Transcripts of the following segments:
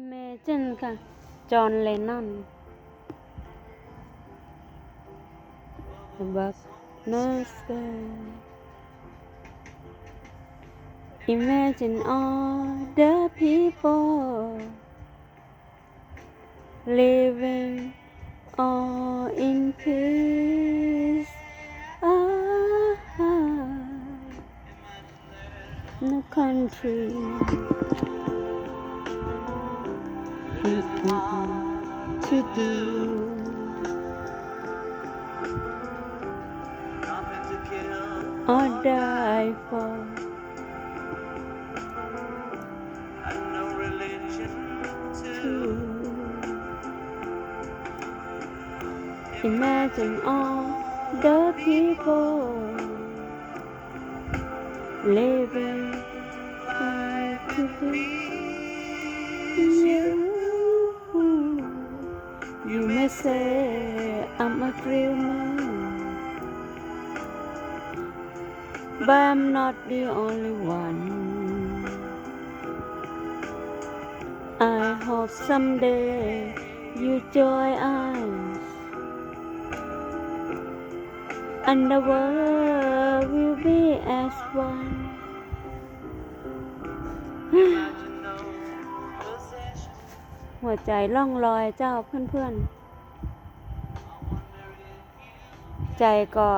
Imagine ค่ะ จอห์นเลนนอน above no sky Imagine all the people living all in peace. Ah, no country. To do. Or die for. and no religion Imagine all the people living to be you. I say I'm a dreamer, but I'm not the only one. I hope someday you join us and the world will be as one. หัวใจล่องลอยเจ้าเพื่อนๆ ใจก็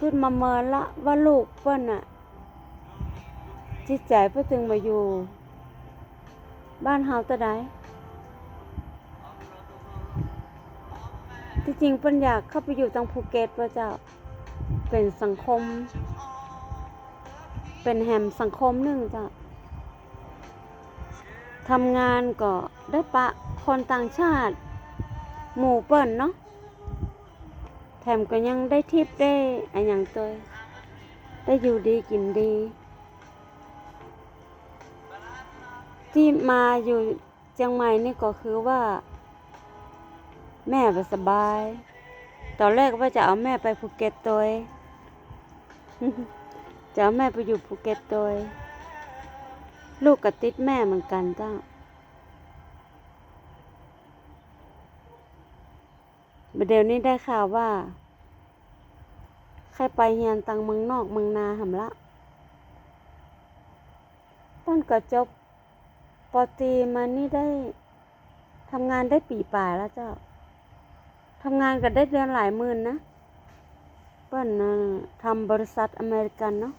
ขึ้นมาเมินละว่าลูกเปิ้นอะจิตใจเพื่อจึงมาอยู่ บ้านเฮาตะไดที่จริงเปิ้นอยากเข้าไปอยู่ตังภูเก็ตว่าเจ้าเป็นสังคม เป็นแหมสังคมหนึ่งจ้าทำงานก็ได้ปะคนต่างชาติ หมู่เปิ่นเนาะ ถมก็ยังได้ทิปได้อะอย่างตัวได้อยู่ดีกินดี ที่มาอยู่เชียงใหม่นี่ก็คือว่า แม่ไปสบาย ตอนแรกว่าจะเอาแม่ไปภูเก็ตตัวจะเอาแม่ไปอยู่ภูเก็ตตัวลูกกับติดแม่เหมือนกันจ้า เดี๋ยวนี้ได้ข่าวว่าใครไปเฮียนตังเมืองนอกเมืองนาหำละตั้งก็จบปอตีมานี่ได้ทำงานได้ปีป่ายแล้วเจ้าทำงานก็ได้เดือนหลายหมื่นนะเปิ้นน่ะทำบริษัทอเมริกันเนาะ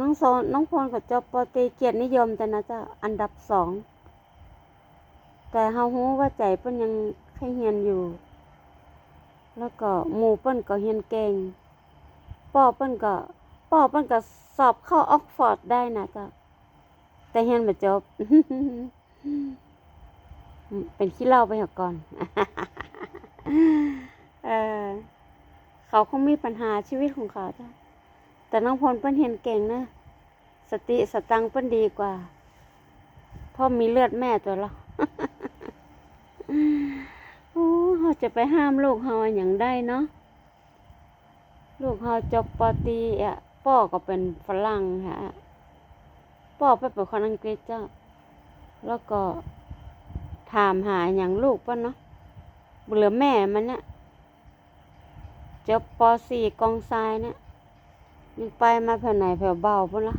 น้องโซนน้องพลก็จบปอตีเกียรตินิยมแต่นะเจ้าอันดับสองแต่เฮาฮู้ว่าใจเปิ้นยัง แค่เฮียนอยู่ แล้วก็หมู่เปิ้นก็เฮียนเก่งป้อเปิ้นก็ป้อเปิ้นก็สอบเข้าออกฟอร์ดได้นะจ้าแต่เฮียนบ่จบ เป็นขี้เล้าไปหก่อน เออเขาคงมีปัญหาชีวิตของเขาจ้ะแต่น้องพลเปิ้นเห็นเก่งนะสติสตังเปิ้นดีกว่าพ่อมีเลือดแม่ตัวละ จะไปห้ามลูกเฮาอย่างได้เนาะลูกเฮาจบปตีอะพ่อก็เป็นฝรั่งฮะพ่อไปเป็นคนอังกฤษเจ้า แล้วก็ถามหาอย่างลูกปิ้นเนาะเหลือแม่มันเนี่ยจบปสี่กองทรายเนี่ยยังไปมาแผ่วไหนแผ่วเบาพุ่นละ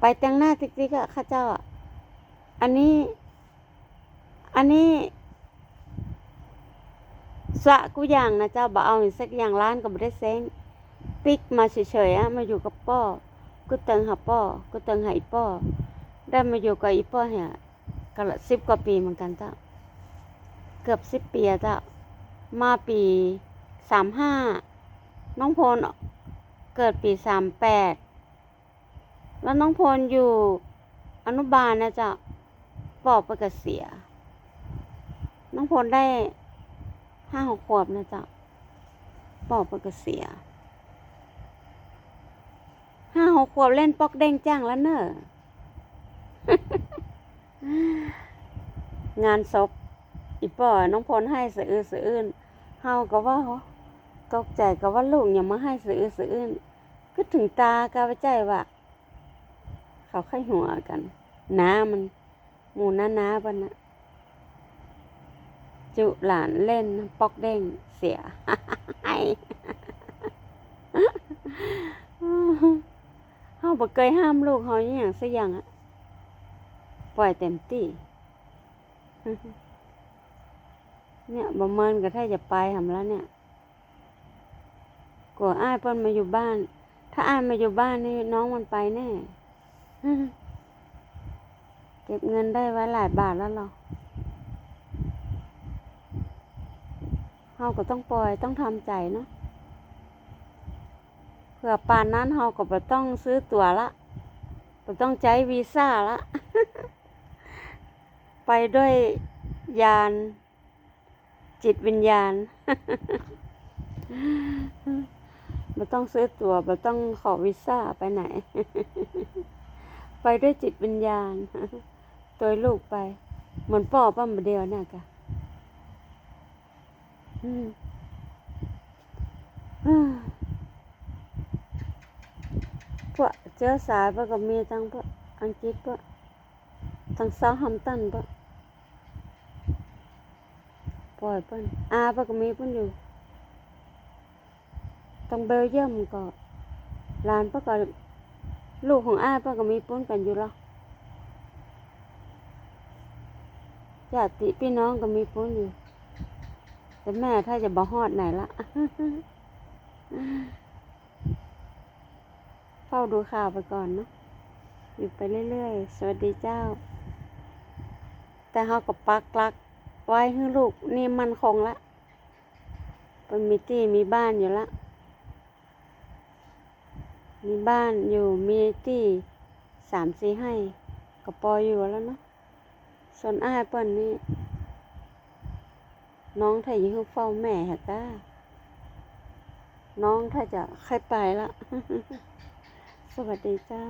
ไปแต่งหน้าติ๊กๆอะข้าเจ้าอะ อันนี้ อันนี้สะกูอย่างนะเจ้าบ่เอาอีกสักอย่างร้านก็บ่ได้เซ้งปิกมาเฉยๆอะมาอยู่กับป้อกูเติงหาป้อกูเติงหาอีป้อได้มาอยู่กับอีป้อเนี่ยก็ละสิบกว่าปีเหมือนกันเจ้าเกือบสิบปีอะเจ้ามาปีสามห้าน้องพลเกิดปีสามแปดแล้วน้องพลอยู่อนุบาลนะจ๊ะปอบไปกเสีย น้องพลได้ห้าหกขวบนะจ๊ะปอบไปกเสียห้าหกขวบเล่นปอกเด้งจ้างแล้วเนอะงานศพอีป่อน้องพลให้สะอื้นสะอื้นเฮาก็ว่าตกใจก็ว่าลูกอย่ามาให้สะอื้นสะอื้นก็ถึงตากาไปใจว่าเขาไข้หัวกัน น้ามันหมูน้าน้าปะนะ จุหลานเล่นปอกเด้งเสียไอเฮาบ่เคยห้ามลูกเฮาอหย่างสักอย่างอะปล่อยเต็มที่เนี่ยบ่เมินก็แท้จะไปหำแล้วเนี่ยกลัวอ้ายเพิ่นมาอยู่บ้าน ถ้าอ้ายมาอยู่บ้านนี่น้องมันไปแน่ เก็บเงินได้ไว้หลายบาทแล้วหรอ เฮาก็ต้องปล่อยต้องทำใจเนาะเผื่อปานนั้นเฮาก็บ่ต้องซื้อตั๋วละบ่ต้องใช้วีซ่าละ ไปด้วยยาน จิตวิญญาณบ่ต้องซื้อตั๋วบ่ต้องขอวีซ่าไปไหน ไปด้วยจิตวิญญาณ ตัวลูกไป เหมือนป่อปั้มเดียวเนี่ยกะอืมอ่า พวกเจอสายพวกก็มีทั้งพวกอังกฤษพวกทั้งเซาท์แฮมตันพวกปล่อยเปิ้นอาพวกก็มีเปิ้นอยู่ทั้งเบลเยียมก็ลานพวกก็ลูกของอาพวกก็มีปิ้นกันอยู่แล้วญาติพี่น้องก็มีปุ้นอยู่ แต่แม่ถ้าจะบ่ฮอดไหนละเฝ้าดูข่าวไปก่อนเนาะอยู่ไปเรื่อยๆ สวัสดีเจ้า แต่เฮาก็ปักลัก ไว้ให้ลูกนี่มันคงละเป็นมีที่มีบ้านอยู่ละ มีบ้านอยู่มีที่สามสี่ให้ก็ปอยอยู่แล้วเนาะส่วนอ้ายเปิ้นนี่ น้องถ้ายิงเฝ้าแม่ฮะก้าน้องถ้าจะค่อยไปละ สวัสดีเจ้า